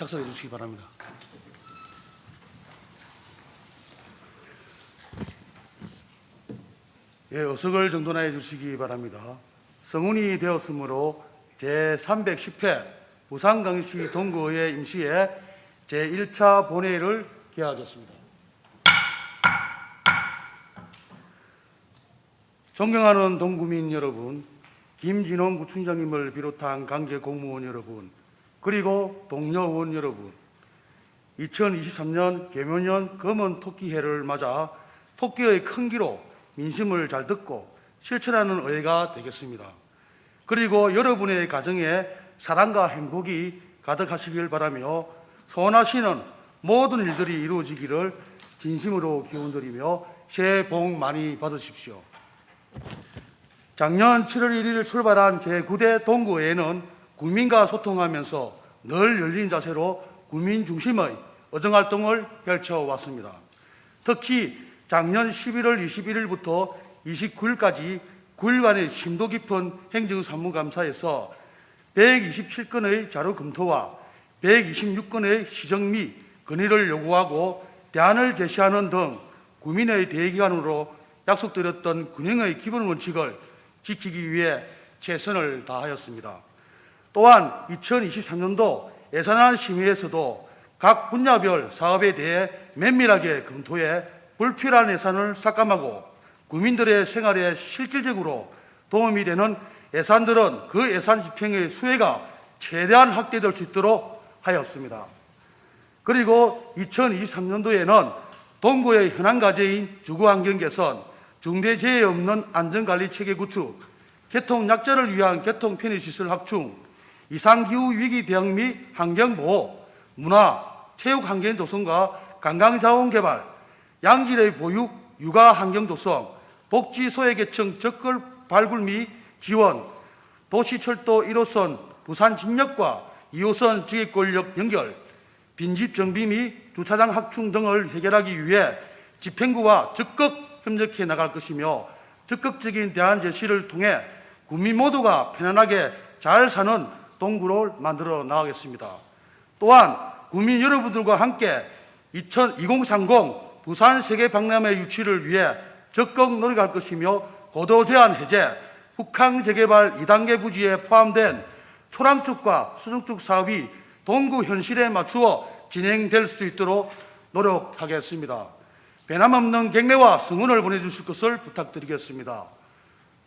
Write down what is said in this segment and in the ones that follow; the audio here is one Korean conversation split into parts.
착석해 주시기 바랍니다. 예, 의석을 정돈해 주시기 바랍니다. 성운이 되었으므로 제310회 부산광역시 동구의회 임시회 제1차 본회의를 개하겠습니다. 존경하는 동구민 여러분, 김진홍 구청장님을 비롯한 관계 공무원 여러분, 그리고 동료 의원 여러분, 2023년 개묘년 검은 토끼해를 맞아 토끼의 큰 기로 민심을 잘 듣고 실천하는 의회가 되겠습니다. 그리고 여러분의 가정에 사랑과 행복이 가득하시길 바라며 소원하시는 모든 일들이 이루어지기를 진심으로 기원드리며 새해 복 많이 받으십시오. 작년 7월 1일 출발한 제9대 동구회에는 국민과 소통하면서 늘 열린 자세로 국민 중심의 의정활동을 펼쳐왔습니다. 특히 작년 11월 21일부터 29일까지 9일간의 심도 깊은 행정사무감사에서 127건의 자료 검토와 126건의 시정 및 건의를 요구하고 대안을 제시하는 등 국민의 대기관으로 약속드렸던 균형의 기본 원칙을 지키기 위해 최선을 다하였습니다. 또한 2023년도 예산안 심의에서도 각 분야별 사업에 대해 면밀하게 검토해 불필요한 예산을 삭감하고 국민들의 생활에 실질적으로 도움이 되는 예산들은 그 예산 집행의 수혜가 최대한 확대될 수 있도록 하였습니다. 그리고 2023년도에는 동구의 현안 과제인 주거환경 개선, 중대재해 없는 안전관리 체계 구축, 개통 약자를 위한 개통 편의시설 확충, 이상기후 위기 대응 및 환경 보호, 문화, 체육 환경 조성과 관광 자원 개발, 양질의 보육, 육아 환경 조성, 복지 소외계층 적극 발굴 및 지원, 도시철도 1호선 부산 진역과 2호선 지역 권력 연결, 빈집 정비 및 주차장 확충 등을 해결하기 위해 집행부와 적극 협력해 나갈 것이며 적극적인 대안 제시를 통해 국민 모두가 편안하게 잘 사는 동구를 만들어 나가겠습니다. 또한 국민 여러분들과 함께 2030 부산 세계 박람회 유치를 위해 적극 노력할 것이며 고도 제한 해제, 북한 재개발 2단계 부지에 포함된 초랑축과 수중축 사업이 동구 현실에 맞추어 진행될 수 있도록 노력하겠습니다. 배남없는 객내와 성원을 보내주실 것을 부탁드리겠습니다.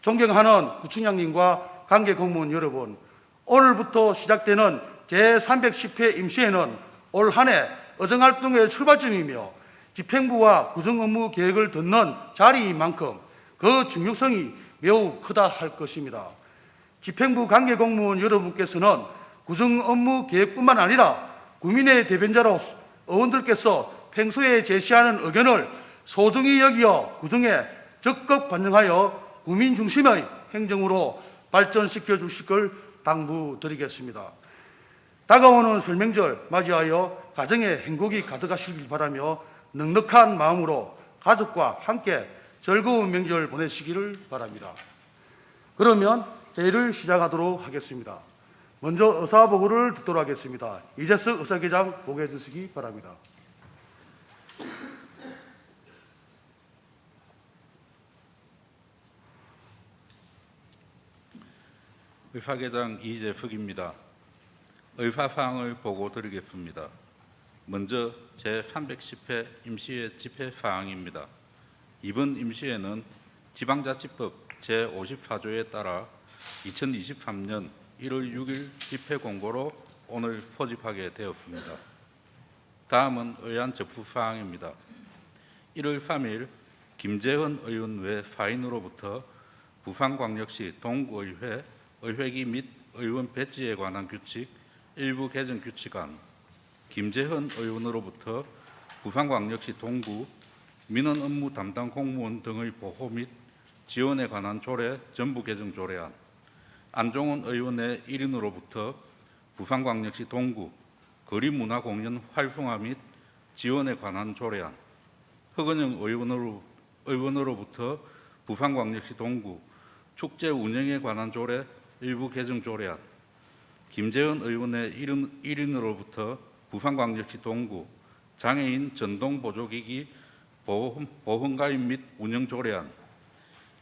존경하는 구청장님과 관계 공무원 여러분, 오늘부터 시작되는 제310회 임시회는 올 한해 의정활동의 출발점이며 집행부와 구성업무 계획을 듣는 자리인 만큼 그 중요성이 매우 크다 할 것입니다. 집행부 관계 공무원 여러분께서는 구성 업무 계획뿐만 아니라 국민의 대변자로 의원들께서 평소에 제시하는 의견을 소중히 여기어 구성에 적극 반영하여 국민 중심의 행정으로 발전시켜 주실 걸 당부드리겠습니다. 다가오는 설명절 맞이하여 가정의 행복이 가득하시길 바라며 넉넉한 마음으로 가족과 함께 즐거운 명절 보내시기를 바랍니다. 그러면 회의를 시작하도록 하겠습니다. 먼저 의사 보고를 듣도록 하겠습니다. 이재석 의사회장 보고해 주시기 바랍니다. 의사계장 이재석입니다. 의사사항을 보고 드리겠습니다. 먼저 제310회 임시회 집회 사항입니다. 이번 임시회는 지방자치법 제54조에 따라 2023년 1월 6일 집회 공고로 오늘 소집하게 되었습니다. 다음은 의안 접수 사항입니다. 1월 3일 김재헌 의원 외 사인으로부터 부산광역시 동구의회 의회기 및 의원 배지에 관한 규칙 일부 개정 규칙안 김재헌 의원으로부터 부산광역시 동구 민원 업무 담당 공무원 등의 보호 및 지원에 관한 조례 전부 개정 조례안 안종원 의원의 1인으로부터 부산광역시 동구 거리문화 공연 활성화 및 지원에 관한 조례안 허건영 의원으로, 의원으로부터 부산광역시 동구 축제 운영에 관한 조례 일부 개정 조례안 김재현 의원의 1인, 1인으로부터 부산광역시 동구 장애인 전동 보조기기 보험, 보험가입 및 운영 조례안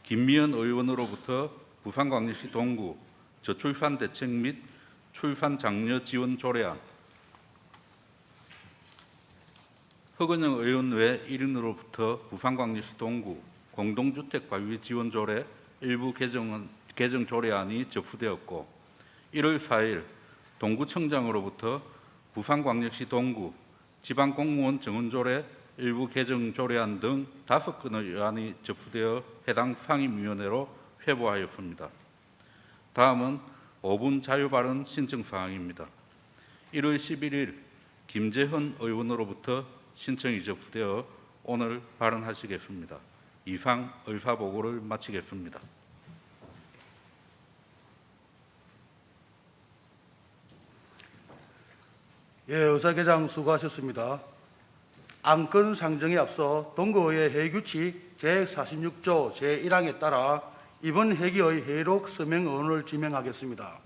김미연 의원으로부터 부산광역시 동구 저출산 대책 및 출산 장려 지원 조례안 허근영 의원 외 1인으로부터 부산광역시 동구 공동주택 관리 지원 조례 일부 개정은, 개정 조례안이 접수되었고 1월 4일 동구청장으로부터 부산광역시 동구 지방공무원 정원조례 일부 개정 조례안 등 다섯 건의 의안이 접수되어 해당 상임위원회로 회부하였습니다. 다음은 5분 자유발언 신청 사항입니다. 1월 11일 김재헌 의원으로부터 신청이 접수되어 오늘 발언하시겠습니다. 이상 의사보고를 마치겠습니다. 예, 의사계장 수고하셨습니다. 안건 상정에 앞서 동구의 회규칙 제46조 제1항에 따라 이번 회기의 회의록 서명 의원을 지명하겠습니다.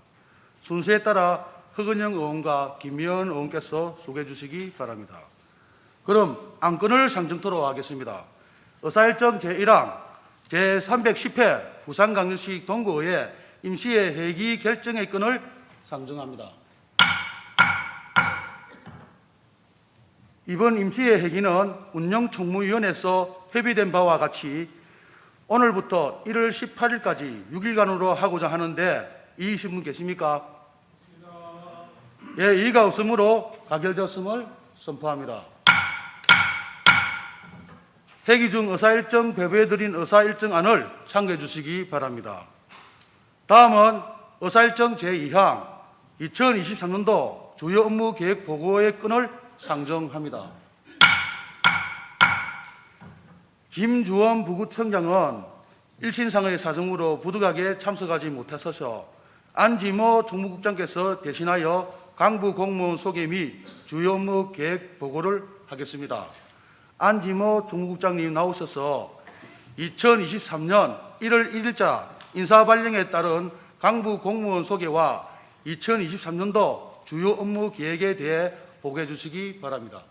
순서에 따라 허근영 의원과 김미연 의원께서 소개해 주시기 바랍니다. 그럼 안건을 상정토록 하겠습니다. 의사일정 제1항 제310회 부산광역시 동구의 임시회 회기 결정의 건을 상정합니다. 이번 임시회 회기는 운영총무위원회에서 협의된 바와 같이 오늘부터 1월 18일까지 6일간으로 하고자 하는데 이의신 분 계십니까? 예, 이의가 없으므로 가결되었음을 선포합니다. 회기 중 의사일정 배부해드린 의사일정안을 참고해 주시기 바랍니다. 다음은 의사일정 제2항 2023년도 주요 업무 계획 보고의 건을 상정합니다. 김주원 부구청장은 일신상의 사정으로 부득하게 참석하지 못하셔서 안지모 총무국장께서 대신하여 강부 공무원 소개 및 주요 업무 계획 보고를 하겠습니다. 안지모 총무국장님 나오셔서 2023년 1월 1일자 인사 발령에 따른 강부 공무원 소개와 2023년도 주요 업무 계획에 대해 보고해 주시기 바랍니다.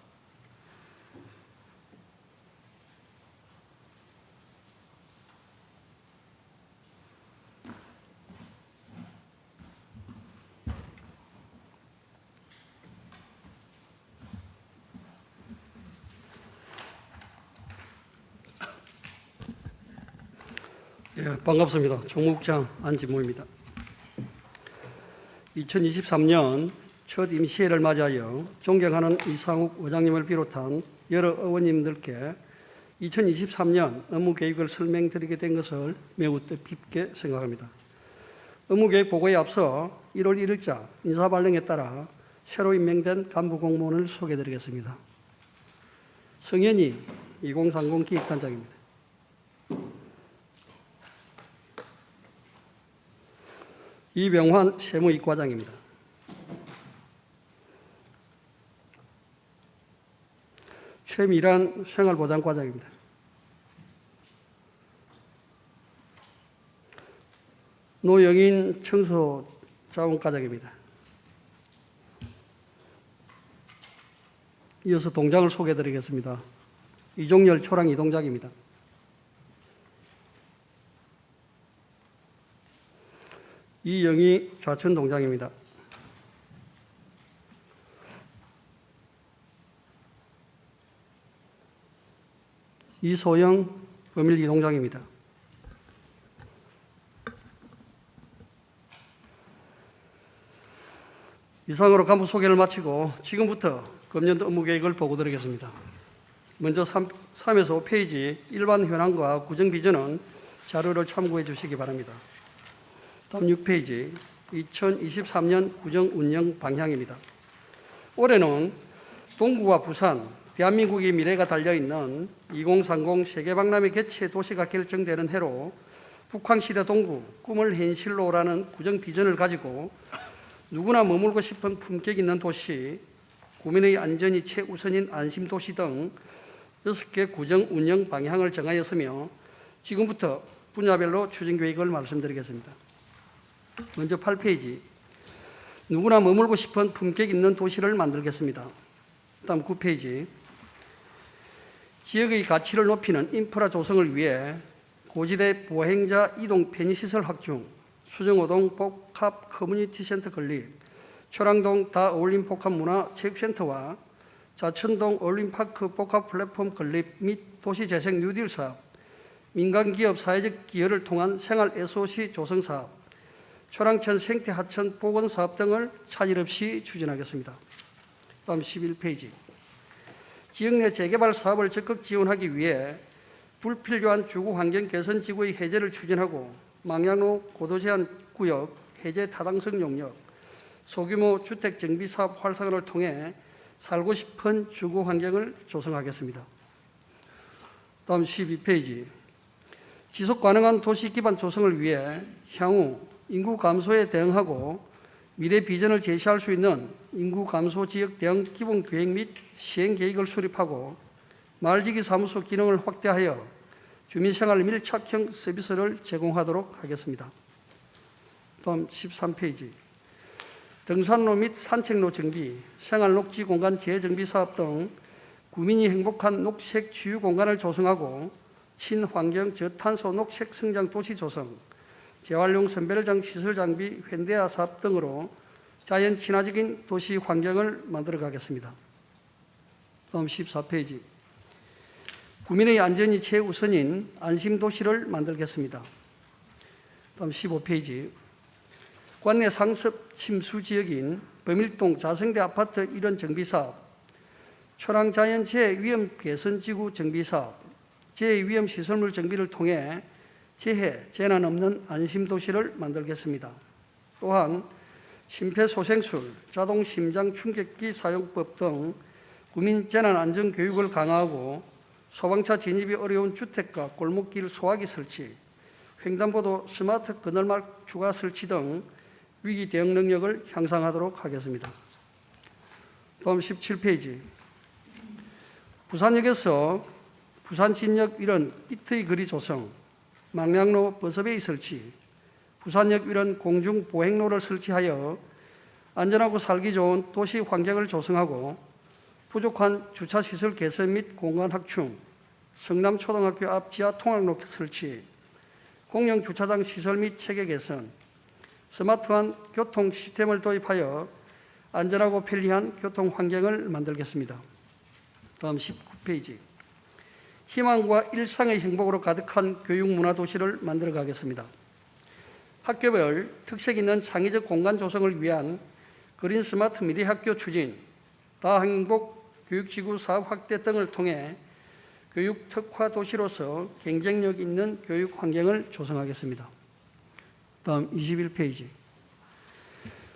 예, 반갑습니다. 총무국장 안지모입니다. 2023년 첫 임시회를 맞이하여 존경하는 이상욱 의장님을 비롯한 여러 의원님들께 2023년 업무 계획을 설명드리게 된 것을 매우 뜻깊게 생각합니다. 업무 계획 보고에 앞서 1월 1일자 인사 발령에 따라 새로 임명된 간부 공무원을 소개드리겠습니다. 성현이 2030 기획단장입니다. 이병환 세무이과장입니다. 최미란 생활보장과장입니다. 노영인 청소 자원과장입니다. 이어서 동장을 소개해 드리겠습니다. 이종열 초랑 이동장입니다. 이영희 좌천 동장입니다. 이소영 범일기 동장입니다. 이상으로 간부 소개를 마치고 지금부터 금년도 업무 계획을 보고 드리겠습니다. 먼저 3, 3에서 5페이지 일반 현황과 구정 비전은 자료를 참고해 주시기 바랍니다. 다음 6페이지 2023년 구정 운영 방향입니다. 올해는 동구와 부산, 대한민국의 미래가 달려있는 2030 세계박람회 개최 도시가 결정되는 해로 북한시대 동구 꿈을 현실로라는 구정 비전을 가지고 누구나 머물고 싶은 품격 있는 도시, 국민의 안전이 최우선인 안심도시 등 6개 구정 운영 방향을 정하였으며 지금부터 분야별로 추진 계획을 말씀드리겠습니다. 먼저 8페이지. 누구나 머물고 싶은 품격 있는 도시를 만들겠습니다. 다음 9페이지. 지역의 가치를 높이는 인프라 조성을 위해 고지대 보행자 이동 편의시설 확충, 수정호동 복합 커뮤니티 센터 건립, 초랑동 다 어울림 복합 문화 체육센터와 자천동 어울림파크 복합 플랫폼 건립 및 도시재생 뉴딜 사업, 민간기업 사회적 기여를 통한 생활 SOC 조성 사업, 초랑천 생태 하천 복원 사업 등을 차질 없이 추진하겠습니다. 다음 11페이지. 지역 내 재개발 사업을 적극 지원하기 위해 불필요한 주거 환경 개선 지구의 해제를 추진하고 망향로 고도 제한 구역 해제 타당성 용역, 소규모 주택 정비 사업 활성화를 통해 살고 싶은 주거 환경을 조성하겠습니다. 다음 12페이지. 지속 가능한 도시 기반 조성을 위해 향후 인구 감소에 대응하고 미래 비전을 제시할 수 있는 인구 감소 지역 대응 기본 계획 및 시행 계획을 수립하고 마을지기 사무소 기능을 확대하여 주민 생활 밀착형 서비스를 제공하도록 하겠습니다. 다음 13페이지. 등산로 및 산책로 정비, 생활 녹지 공간 재정비 사업 등 구민이 행복한 녹색 주유 공간을 조성하고 친환경 저탄소 녹색 성장 도시 조성, 재활용 선별장 시설 장비 현대화 사업 등으로 자연 친화적인 도시 환경을 만들어 가겠습니다. 다음 14페이지. 국민의 안전이 최우선인 안심 도시를 만들겠습니다. 다음 15페이지. 관내 상습 침수 지역인 범일동 자성대 아파트 일원 정비 사업, 초랑 자연 재위험 개선 지구 정비 사업, 재위험 시설물 정비를 통해 재해, 재난 없는 안심 도시를 만들겠습니다. 또한 심폐소생술, 자동 심장 충격기 사용법 등 국민 재난 안전 교육을 강화하고 소방차 진입이 어려운 주택가 골목길 소화기 설치, 횡단보도 스마트 그늘막 추가 설치 등 위기 대응 능력을 향상하도록 하겠습니다. 다음 17페이지. 부산역에서 부산 진역 일원 이트의 거리 조성, 망량로 버스베이 설치, 부산역 일원 공중 보행로를 설치하여 안전하고 살기 좋은 도시 환경을 조성하고 부족한 주차 시설 개선 및 공간 확충, 성남 초등학교 앞 지하 통학로 설치, 공영 주차장 시설 및 체계 개선, 스마트한 교통 시스템을 도입하여 안전하고 편리한 교통 환경을 만들겠습니다. 다음 19페이지. 희망과 일상의 행복으로 가득한 교육 문화 도시를 만들어 가겠습니다. 학교별 특색 있는 창의적 공간 조성을 위한 그린 스마트 미래 학교 추진, 다행복 교육지구 사업 확대 등을 통해 교육 특화 도시로서 경쟁력 있는 교육 환경을 조성하겠습니다. 다음 21페이지.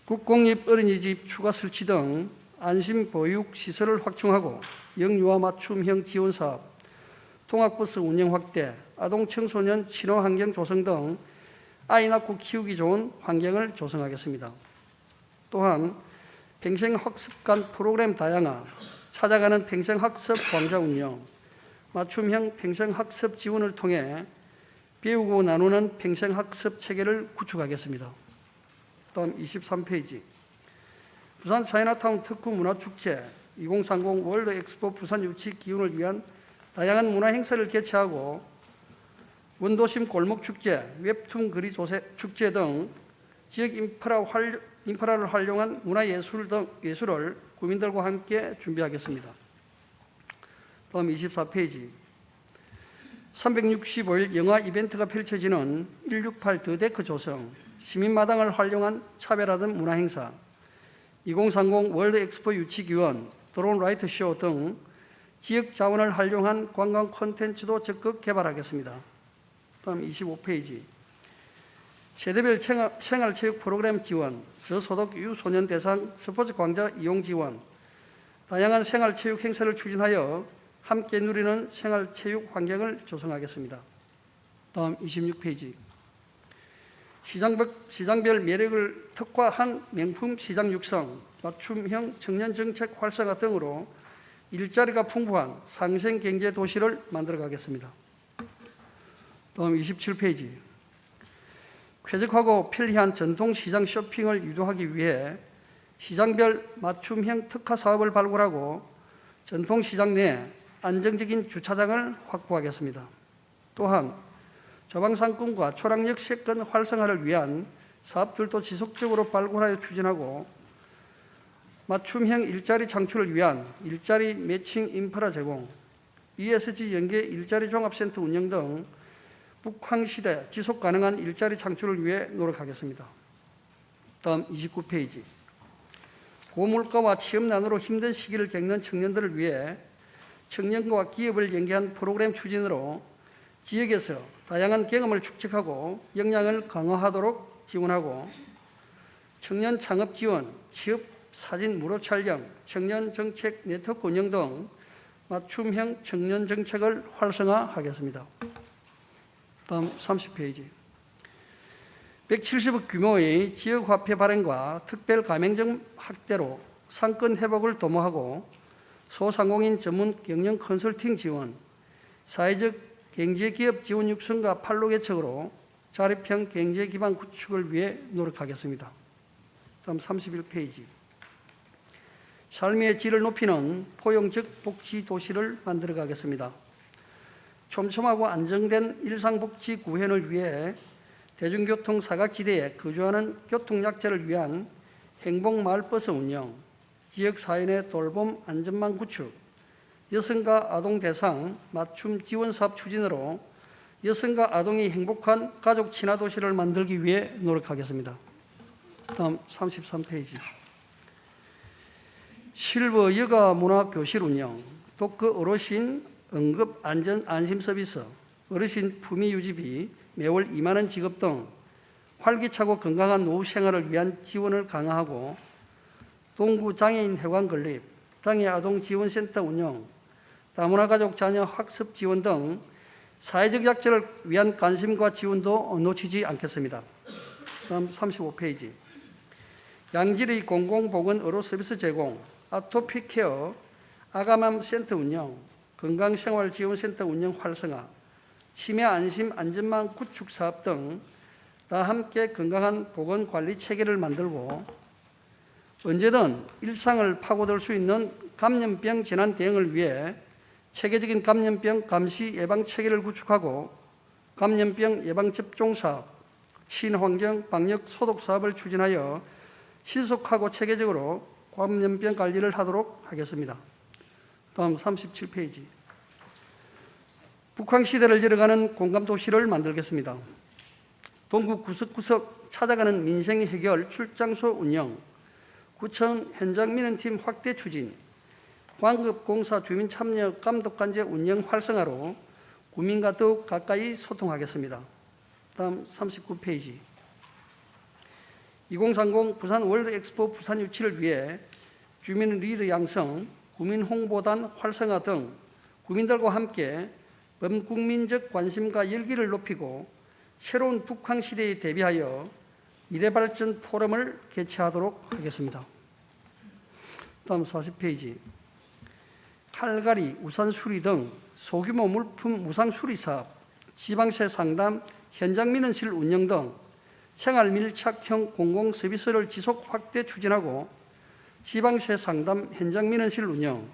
국공립 어린이집 추가 설치 등 안심 보육 시설을 확충하고 영유아 맞춤형 지원 사업, 통학버스 운영 확대, 아동 청소년 친화 환경 조성 등 아이 낳고 키우기 좋은 환경을 조성하겠습니다. 또한 평생 학습관 프로그램 다양화, 찾아가는 평생 학습 광자 운영, 맞춤형 평생 학습 지원을 통해 배우고 나누는 평생 학습 체계를 구축하겠습니다. 다음 23페이지. 부산 차이나타운 특구 문화축제 2030 월드 엑스포 부산 유치 기운을 위한 다양한 문화 행사를 개최하고 원도심 골목 축제, 웹툰 거리 조세 축제 등 지역 인프라 활, 인프라를 활용한 문화 예술 등 예술을 국민들과 함께 준비하겠습니다. 다음 24페이지. 365일 영화 이벤트가 펼쳐지는 168 더데크 조성, 시민마당을 활용한 차별화된 문화행사, 2030 월드 엑스포 유치 기원, 드론 라이트 쇼 등 지역 자원을 활용한 관광 콘텐츠도 적극 개발하겠습니다. 다음 25페이지. 세대별 생활- 생활체육 프로그램 지원, 저소득 유소년 대상 스포츠 광자 이용 지원, 다양한 생활체육 행사를 추진하여 함께 누리는 생활체육 환경을 조성하겠습니다. 다음 26페이지. 시장별, 시장별 매력을 특화한 명품 시장 육성, 맞춤형 청년 정책 활성화 등으로 일자리가 풍부한 상생 경제 도시를 만들어 가겠습니다. 다음 27페이지. 쾌적하고 편리한 전통 시장 쇼핑을 유도하기 위해 시장별 맞춤형 특화 사업을 발굴하고 전통시장 내 안정적인 주차장을 확보하겠습니다. 또한 저방상권과 초락역 세권 활성화를 위한 사업들도 지속적으로 발굴하여 추진하고 맞춤형 일자리 창출을 위한 일자리 매칭 인프라 제공, ESG 연계 일자리 종합센터 운영 등 북한시대 지속 가능한 일자리 창출을 위해 노력하겠습니다. 다음 29페이지. 고물가와 취업난으로 힘든 시기를 겪는 청년들을 위해 청년과 기업을 연계한 프로그램 추진으로 지역에서 다양한 경험을 축적하고 역량을 강화하도록 지원하고 청년 창업 지원, 취업 사진 무료 촬영, 청년 정책 네트워크 운영 등 맞춤형 청년 정책을 활성화하겠습니다. 다음 30페이지. 170억 규모의 지역 화폐 발행과 특별 가맹점 확대로 상권 회복을 도모하고 소상공인 전문 경영 컨설팅 지원, 사회적 경제기업 지원 육성과 판로 개척으로 자립형 경제 기반 구축을 위해 노력하겠습니다. 다음 31페이지. 삶의 질을 높이는 포용적 복지 도시를 만들어 가겠습니다. 촘촘하고 안정된 일상복지 구현을 위해 대중교통 사각지대에 거주하는 교통약자를 위한 행복마을버스 운영, 지역사회 내 돌봄 안전망 구축, 여성과 아동 대상 맞춤 지원 사업 추진으로 여성과 아동이 행복한 가족 친화 도시를 만들기 위해 노력하겠습니다. 다음 33페이지. 실버 여가 문화 교실 운영, 독거 어르신 응급 안전 안심 서비스, 어르신 품위 유지비 매월 2만 원 지급 등 활기차고 건강한 노후 생활을 위한 지원을 강화하고 동구 장애인 회관 건립, 장애 아동 지원센터 운영, 다문화 가족 자녀 학습 지원 등 사회적 약자를 위한 관심과 지원도 놓치지 않겠습니다. 다음 35페이지. 양질의 공공보건 의료 서비스 제공, 아토피 케어, 아가맘 센터 운영, 건강생활 지원 센터 운영 활성화, 치매 안심 안전망 구축 사업 등 다 함께 건강한 보건 관리 체계를 만들고 언제든 일상을 파고들 수 있는 감염병 재난 대응을 위해 체계적인 감염병 감시 예방 체계를 구축하고 감염병 예방 접종 사업, 친환경 방역 소독 사업을 추진하여 신속하고 체계적으로 감염병 관리를 하도록 하겠습니다. 다음 37페이지. 북한 시대를 열어가는 공감 도시를 만들겠습니다. 동구 구석구석 찾아가는 민생 해결 출장소 운영, 구청 현장 민원팀 확대 추진, 광급공사 주민 참여 감독관제 운영 활성화로 국민과 더욱 가까이 소통하겠습니다. 다음 39페이지. 2030 부산 월드 엑스포 부산 유치를 위해 주민 리더 양성, 국민 홍보단 활성화 등 국민들과 함께 범국민적 관심과 열기를 높이고 새로운 북한 시대에 대비하여 미래 발전 포럼을 개최하도록 하겠습니다. 다음 40페이지. 칼갈이, 우산 수리 등 소규모 물품 무상 수리 사업, 지방세 상담, 현장 민원실 운영 등 생활 밀착형 공공 서비스를 지속 확대 추진하고 지방세 상담, 현장 민원실 운영,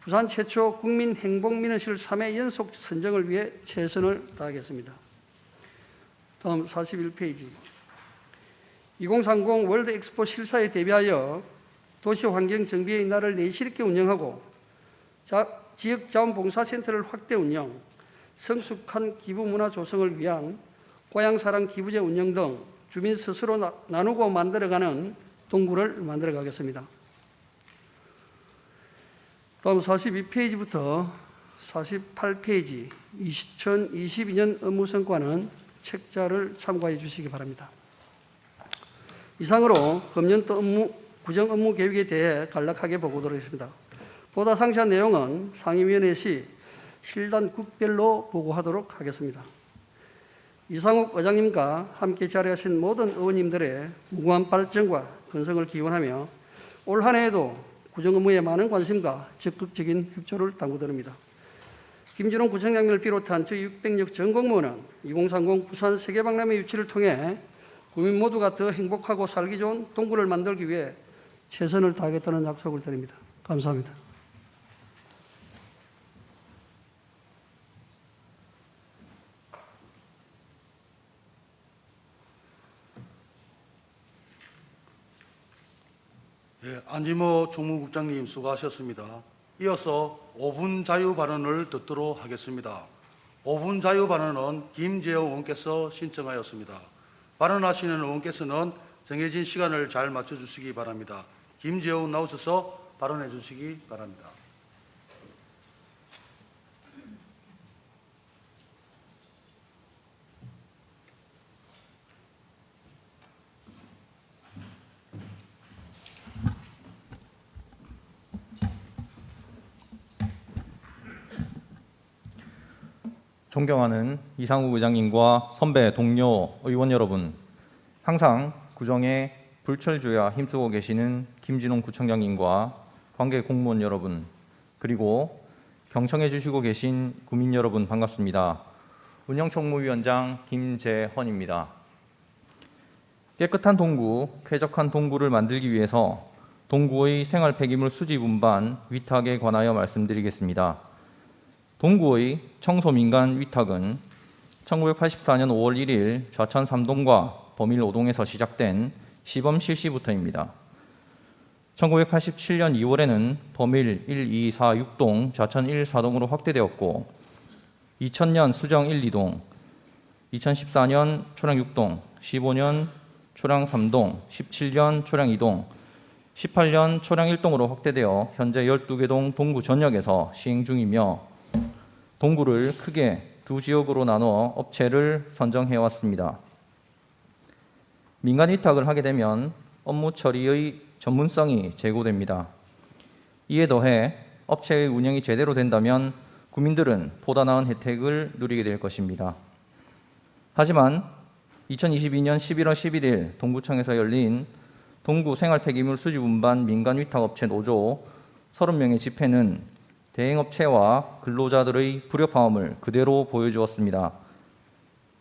부산 최초 국민 행복 민원실 3회 연속 선정을 위해 최선을 다하겠습니다. 다음 41페이지. 2030 월드 엑스포 실사에 대비하여 도시 환경 정비의 날을 내실 있게 운영하고 자, 지역 자원봉사센터를 확대 운영, 성숙한 기부 문화 조성을 위한 고향사랑 기부제 운영 등 주민 스스로 나, 나누고 만들어가는 동구를 만들어 가겠습니다. 다음 42페이지부터 48페이지 2022년 업무 성과는 책자를 참고해 주시기 바랍니다. 이상으로 금년도 업무 구정 업무 계획에 대해 간략하게 보고드리겠습니다 보다 상세한 내용은 상임위원회 시 실단 국별로 보고하도록 하겠습니다. 이상욱 의장님과 함께 자리하신 모든 의원님들의 무궁한 발전과 건성을 기원하며 올 한 해에도 구정 업무에 많은 관심과 적극적인 협조를 당부드립니다. 김준호 구청장님을 비롯한 저희 600여 전 공무원은 2030 부산 세계박람회 유치를 통해 국민 모두가 더 행복하고 살기 좋은 동구를 만들기 위해 최선을 다하겠다는 약속을 드립니다. 감사합니다. 예, 안지모 총무국장님 수고하셨습니다. 이어서 5분 자유 발언을 듣도록 하겠습니다. 5분 자유 발언은 김재영 의원께서 신청하였습니다. 발언하시는 의원께서는 정해진 시간을 잘 맞춰주시기 바랍니다. 김재영 나오셔서 발언해 주시기 바랍니다. 존경하는 이상우 의장님과 선배 동료 의원 여러분, 항상 구정에 불철주야 힘쓰고 계시는 김진홍 구청장님과 관계 공무원 여러분, 그리고 경청해 주시고 계신 구민 여러분 반갑습니다. 운영총무위원장 김재헌입니다. 깨끗한 동구, 쾌적한 동구를 만들기 위해서 동구의 생활 폐기물 수집 운반 위탁에 관하여 말씀드리겠습니다. 동구의 청소 민간 위탁은 1984년 5월 1일 좌천 3동과 범일 5동에서 시작된 시범 실시부터입니다. 1987년 2월에는 범일 1, 2, 4, 6동, 좌천 1, 4동으로 확대되었고 2000년 수정 1, 2동, 2014년 초량 6동, 15년 초량 3동, 17년 초량 2동, 18년 초량 1동으로 확대되어 현재 12개 동 동구 전역에서 시행 중이며 동구를 크게 두 지역으로 나눠 업체를 선정해 왔습니다. 민간 위탁을 하게 되면 업무 처리의 전문성이 제고됩니다. 이에 더해 업체의 운영이 제대로 된다면 구민들은 보다 나은 혜택을 누리게 될 것입니다. 하지만 2022년 11월 11일 동구청에서 열린 동구 생활 폐기물 수집 운반 민간 위탁 업체 노조 30명의 집회는 대행업체와 근로자들의 불협화음을 그대로 보여주었습니다.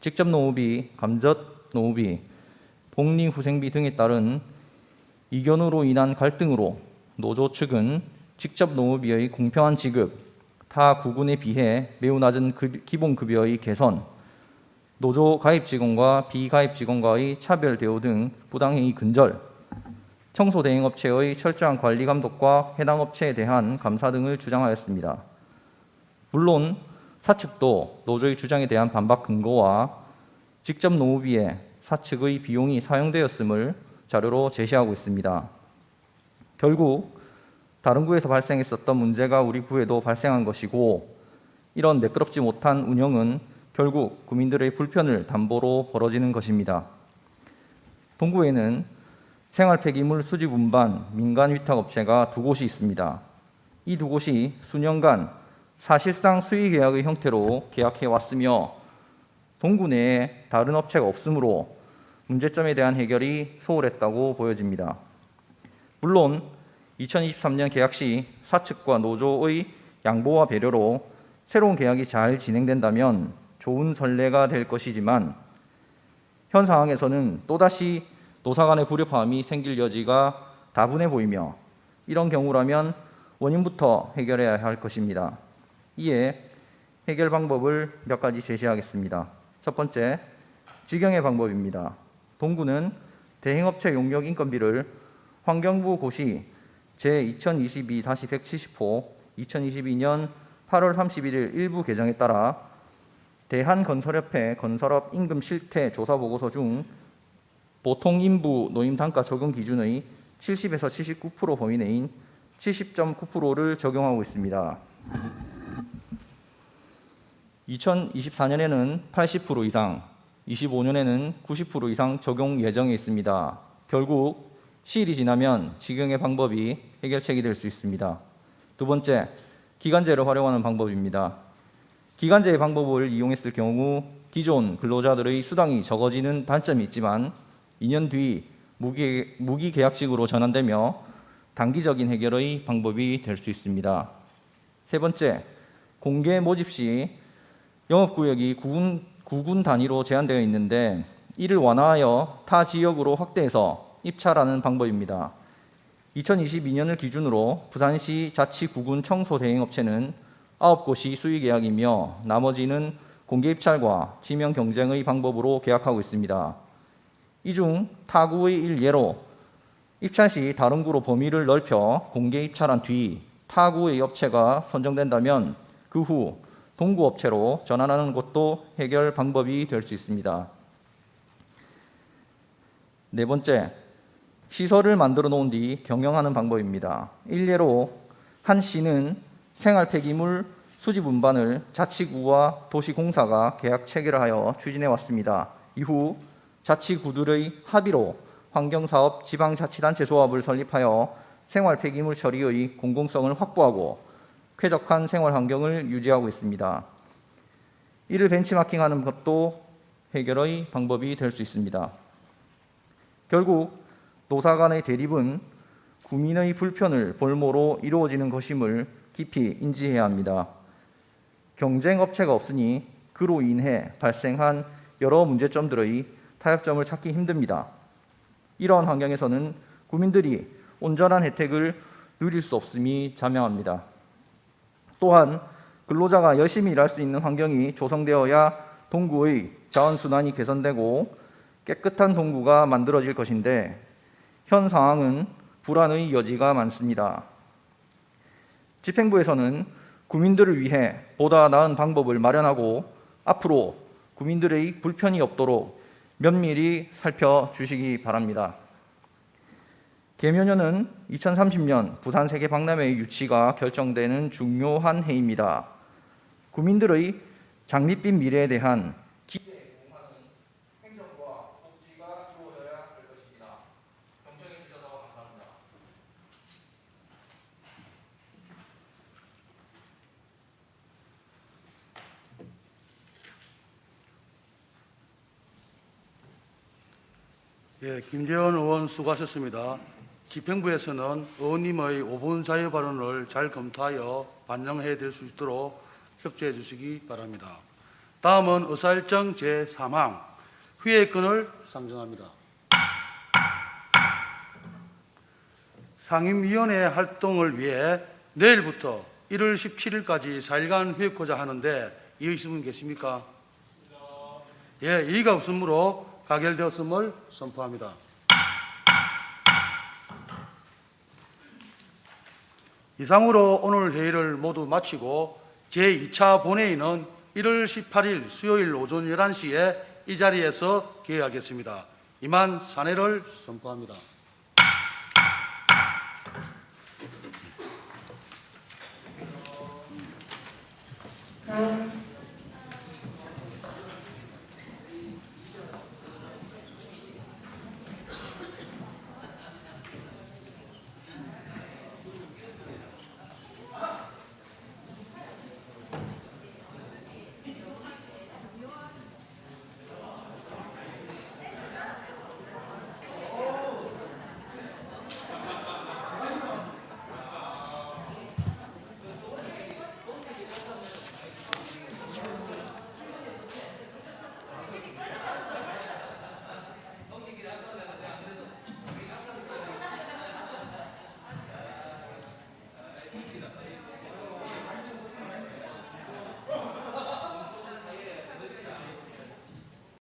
직접 노후비, 감젓 노후비, 복리 후생비 등에 따른 이견으로 인한 갈등으로 노조 측은 직접 노후비의 공평한 지급, 타 구군에 비해 매우 낮은 급- 기본급여의 개선, 노조 가입 직원과 비가입 직원과의 차별 대우 등 부당행위 근절, 청소 대행업체의 철저한 관리 감독과 해당 업체에 대한 감사 등을 주장하였습니다. 물론 사측도 노조의 주장에 대한 반박 근거와 직접 노무비에 사측의 비용이 사용되었음을 자료로 제시하고 있습니다. 결국 다른 구에서 발생했었던 문제가 우리 구에도 발생한 것이고 이런 매끄럽지 못한 운영은 결국 국민들의 불편을 담보로 벌어지는 것입니다. 동구에는 생활 폐기물 수집 운반 민간 위탁 업체가 두 곳이 있습니다. 이 두 곳이 수년간 사실상 수의 계약의 형태로 계약해 왔으며 동구 내에 다른 업체가 없으므로 문제점에 대한 해결이 소홀했다고 보여집니다. 물론 2023년 계약 시 사측과 노조의 양보와 배려로 새로운 계약이 잘 진행된다면 좋은 전례가 될 것이지만 현 상황에서는 또다시 노사 간의 불협화음이 생길 여지가 다분해 보이며 이런 경우라면 원인부터 해결해야 할 것입니다. 이에 해결 방법을 몇 가지 제시하겠습니다. 첫 번째, 직영의 방법입니다. 동구는 대행업체 용역 인건비를 환경부 고시 제2022-170호 2022년 8월 31일 일부 개정에 따라 대한건설협회 건설업 임금 실태 조사 보고서 중 보통 인부 노임 단가 적용 기준의 70에서 79% 범위 내인 70.9%를 적용하고 있습니다. 2024년에는 80% 이상, 25년에는 90% 이상 적용 예정에 있습니다. 결국 시일이 지나면 직영의 방법이 해결책이 될 수 있습니다. 두 번째, 기간제를 활용하는 방법입니다. 기간제의 방법을 이용했을 경우 기존 근로자들의 수당이 적어지는 단점이 있지만 2년 뒤 무기, 무기 계약직으로 전환되며 단기적인 해결의 방법이 될 수 있습니다. 세 번째, 공개 모집 시 영업구역이 구군, 구군 단위로 제한되어 있는데 이를 완화하여 타 지역으로 확대해서 입찰하는 방법입니다. 2022년을 기준으로 부산시 자치구군 청소 대행업체는 9곳이 수의 계약이며 나머지는 공개 입찰과 지명 경쟁의 방법으로 계약하고 있습니다. 이 중 타구의 일예로 입찰 시 다른 구로 범위를 넓혀 공개 입찰한 뒤 타구의 업체가 선정된다면 그 후 동구 업체로 전환하는 것도 해결 방법이 될 수 있습니다. 네 번째, 시설을 만들어 놓은 뒤 경영하는 방법입니다. 일례로 한 시는 생활 폐기물 수집 운반을 자치구와 도시공사가 계약 체결하여 추진해 왔습니다. 이후 자치구들의 합의로 환경사업 지방자치단체 조합을 설립하여 생활 폐기물 처리의 공공성을 확보하고 쾌적한 생활 환경을 유지하고 있습니다. 이를 벤치마킹하는 것도 해결의 방법이 될 수 있습니다. 결국 노사 간의 대립은 국민의 불편을 볼모로 이루어지는 것임을 깊이 인지해야 합니다. 경쟁 업체가 없으니 그로 인해 발생한 여러 문제점들의 타협점을 찾기 힘듭니다. 이러한 환경에서는 국민들이 온전한 혜택을 누릴 수 없음이 자명합니다. 또한 근로자가 열심히 일할 수 있는 환경이 조성되어야 동구의 자원순환이 개선되고 깨끗한 동구가 만들어질 것인데 현 상황은 불안의 여지가 많습니다. 집행부에서는 국민들을 위해 보다 나은 방법을 마련하고 앞으로 국민들의 불편이 없도록 면밀히 살펴주시기 바랍니다. 개묘년은 2030년 부산 세계 박람회의 유치가 결정되는 중요한 해입니다. 국민들의 장밋빛 미래에 대한 기대에 공하는 행정과 복지가 이루어져야 할 것입니다. 경청해 주셔서 감사합니다. 예, 김재원 의원 수고하셨습니다. 집행부에서는 의원님의 5분 자유 발언을 잘 검토하여 반영해 드릴 수 있도록 협조해 주시기 바랍니다. 다음은 의사일정 제3항 회의권을 상정합니다. 상임위원회 활동을 위해 내일부터 1월 17일까지 4일간 회의코자 하는데 이의 분 계십니까? 예, 이의가 없으므로 가결되었음을 선포합니다. 이상으로 오늘 회의를 모두 마치고 제2차 본회의는 1월 18일 수요일 오전 11시에 이 자리에서 개회하겠습니다. 이만 사내를 선포합니다.